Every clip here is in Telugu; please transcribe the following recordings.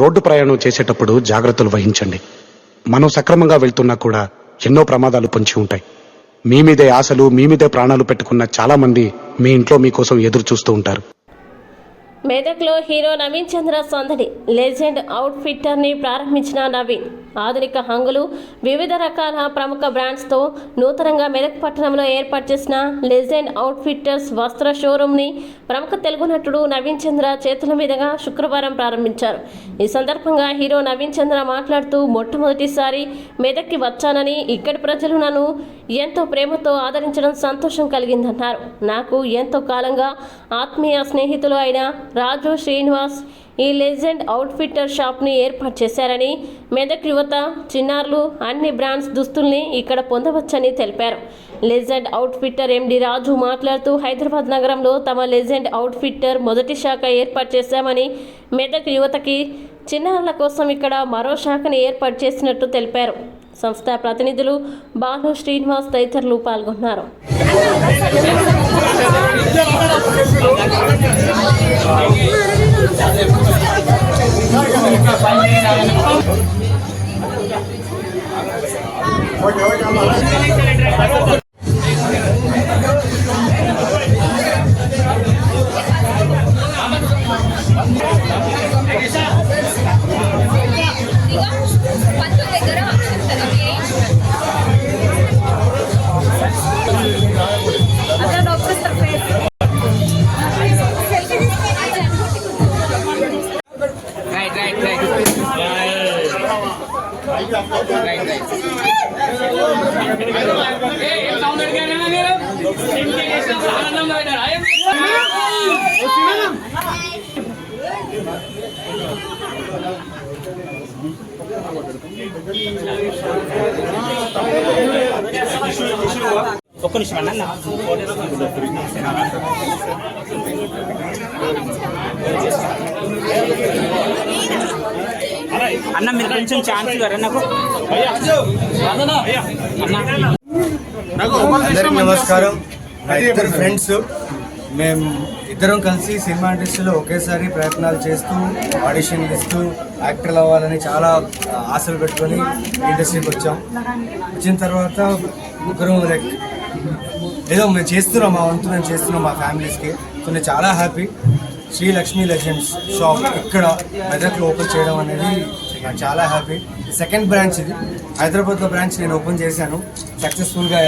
రోడ్డు ప్రయాణం చేసేటప్పుడు జాగ్రత్తలు వహించండి. మనం సక్రమంగా వెళ్తున్నా కూడా ఎన్నో ప్రమాదాలు పొంచి ఉంటాయి. మీ మీదే ఆశలు మీ మీదే ప్రాణాలు పెట్టుకున్న చాలా మంది మీ ఇంట్లో మీకోసం ఎదురు చూస్తూ ఉంటారు. మెదక్లో హీరో నవీన్ చంద్ర సందడి లెజెండ్ అవుట్ ఫిట్టర్ని ప్రారంభించిన నవీన్. ఆధునిక హంగులు వివిధ రకాల ప్రముఖ బ్రాండ్స్తో నూతనంగా మెదక్ పట్టణంలో ఏర్పాటు చేసిన లెజెండ్ అవుట్ఫిట్టర్స్ వస్త్ర షోరూమ్ని ప్రముఖ తెలుగు నటుడు నవీన్ చంద్ర చేతుల మీదుగా శుక్రవారం ప్రారంభించారు. ఈ సందర్భంగా హీరో నవీన్ చంద్ర మాట్లాడుతూ మొట్టమొదటిసారి మెదక్కి వచ్చానని ఇక్కడి ప్రజలు నన్ను ఎంతో ప్రేమతో ఆదరించడం సంతోషం కలిగిందన్నారు. నాకు ఎంతో కాలంగా ఆత్మీయ స్నేహితులు అయిన రాజు శ్రీనివాస్ ఈ లెజెండ్ అవుట్ఫిట్టర్ షాప్ని ఏర్పాటు చేశారని మెదక్ యువత చిన్నారులు అన్ని బ్రాండ్స్ దుస్తుల్ని ఇక్కడ పొందవచ్చని తెలిపారు. లెజెండ్ అవుట్ఫిట్టర్ ఎండి రాజు మాట్లాడుతూ హైదరాబాద్ నగరంలో తమ లెజెండ్ అవుట్ఫిట్టర్ మొదటి శాఖ ఏర్పాటు చేశామని మెదక్ యువతకి చిన్నారుల కోసం ఇక్కడ మరో శాఖని ఏర్పాటు చేసినట్టు తెలిపారు. సంస్థ ప్రతినిధులు బాలు శ్రీనివాస్ తదితరులు పాల్గొన్నారు. పంతు ఒక్క నిమిషం అన్న అన్న మీరు కొంచెం ఛాన్స్ ఇవ్వరా? నాకు అందరికి నమస్కారం. నా ఇద్దరు ఫ్రెండ్స్ మేము ఇద్దరం కలిసి సినిమా ఇండస్ట్రీలో ఒకేసారి ప్రయత్నాలు చేస్తూ ఆడిషన్లు ఇస్తూ యాక్టర్లు అవ్వాలని చాలా ఆశలు పెట్టుకొని ఇండస్ట్రీకి వచ్చాం. వచ్చిన తర్వాత ముగ్గురం లైక్ ఏదో మేము చేస్తున్నాం మా వంతు మేము చేస్తున్నాం మా ఫ్యామిలీస్కి సో నేను చాలా happy Shri Lakshmi legends shop ఇక్కడ మెదక్లో ఓపెన్ చేయడం అనేది నాకు చాలా హ్యాపీ. సెకండ్ బ్రాంచ్ ఇది. హైదరాబాద్లో బ్రాంచ్ నేను ఓపెన్ చేశాను. సక్సెస్ఫుల్గా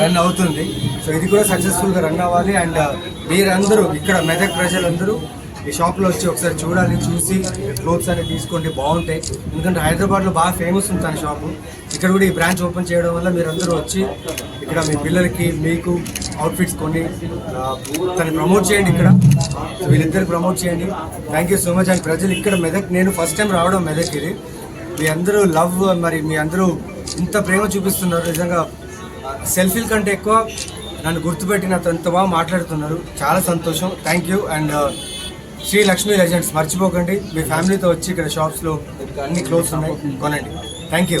రన్ అవుతుంది. సో ఇది కూడా సక్సెస్ఫుల్గా రన్ అవ్వాలి. అండ్ మీరందరూ ఇక్కడ మెదక్ ప్రజలందరూ ఈ షాప్లో వచ్చి ఒకసారి చూడాలి చూసి క్లోత్స్ అనేవి తీసుకోండి బాగుంటాయి. ఎందుకంటే హైదరాబాద్లో బాగా ఫేమస్ ఉంది తన షాపు. ఇక్కడ కూడా ఈ బ్రాంచ్ ఓపెన్ చేయడం వల్ల మీరందరూ వచ్చి ఇక్కడ మీ పిల్లలకి మీకు అవుట్ఫిట్స్ కొని తను ప్రమోట్ చేయండి ఇక్కడ. వీళ్ళిద్దరు ప్రమోట్ చేయండి. Thank you so much and ప్రజలు ఇక్కడ మెదక్ నేను ఫస్ట్ టైం రావడం మెదక్ ఇది. మీ అందరూ లవ్ మరి మీ అందరూ ఇంత ప్రేమ చూపిస్తున్నారు. నిజంగా సెల్ఫీల కంటే ఎక్కువ నన్ను గుర్తుపెట్టిన నాతో ఎంత బాగా మాట్లాడుతున్నారు. చాలా సంతోషం. Thank you and Shri Lakshmi legends మర్చిపోకండి. మీ ఫ్యామిలీతో వచ్చి ఇక్కడ షాప్స్లో అన్ని క్లోత్స్ ఉన్నాయి. కొనండి. Thank you